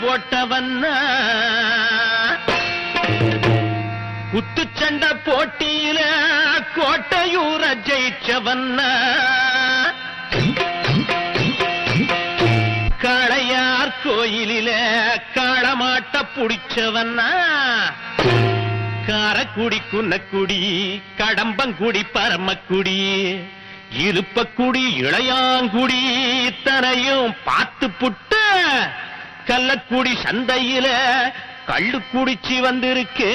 போட்டவன்னா குத்துச்சண்டை போட்டியில கோட்டையூர ஜெயிச்சவன். காளையார் கோயிலில காளமாட்ட புடிச்சவன்னா காரக்குடி குன்னக்குடி கடம்பங்குடி பரமக்குடி. இருப்பக்குடி இளையாங்குடி இத்தனையும் பார்த்து புட்ட கள்ளக்குடி சந்தையில கள்ளு குடிச்சு வந்திருக்கு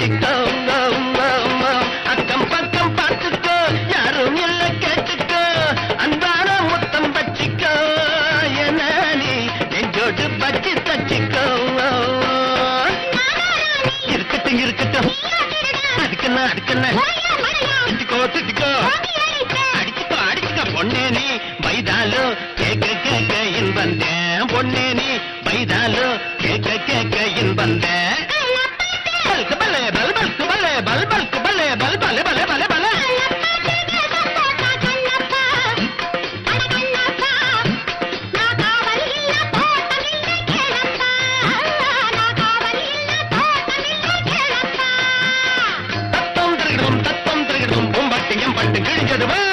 வச்சு அக்கம் பக்கம் பார்த்துக்கோ யாரும் இல்ல கேட்டுக்கோ. அன்பான முத்தம் வச்சுக்கோ என்ன நீ? நெஞ்சோடு வச்சு தச்சுக்கோ இருக்கட்டும் இருக்கட்டும். அதுக்குன்னா அதுக்குன்னா? திட்டிக்கோ திட்டிக்கோ. அடிச்சுக்கோ அடிச்சுக்கோ பொண்ணே நீ. பைதாலோ கேட்க கேட்க இன் வந்தேன் பொண்ணே நீ கேட்க கேட்க Bye-bye.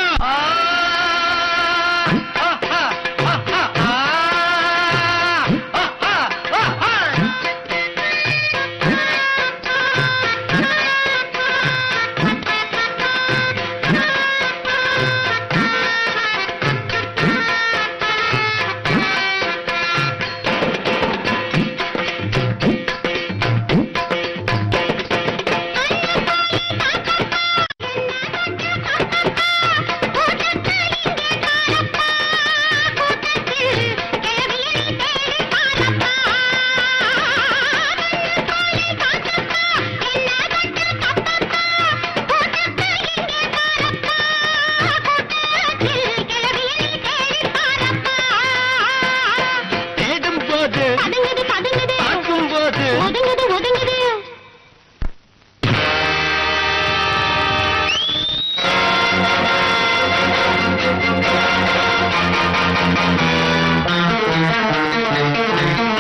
Thank you.